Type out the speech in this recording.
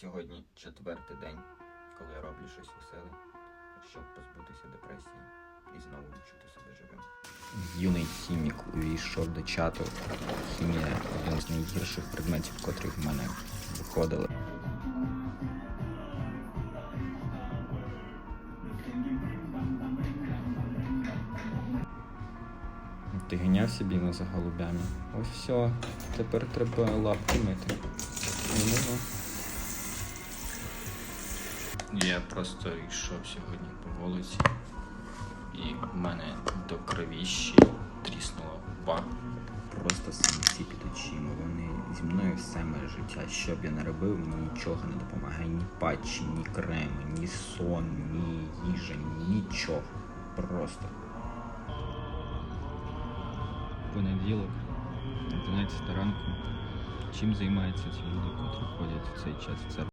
Сьогодні четвертий день, коли я роблю щось веселе, щоб позбутися депресії і знову відчути себе живим. Юний хімік увійшов до чату. Хімія один з найгірших предметів, котрі в мене виходили. Ти ганявся біла за голубями. Ось все, тепер треба лапки мити. Я просто йшов сьогодні по вулиці, і в мене до кровіщі тріснула губа. Просто самці під очима. Вони зі мною все моє життя. Що б я не робив, мені нічого не допомагає. Ні патчі, ні креми, ні сон, ні їжа, нічого. Просто. Понеділок, 11 ранку. Чим займаються ці люди, котрі ходять в цей час в церкву?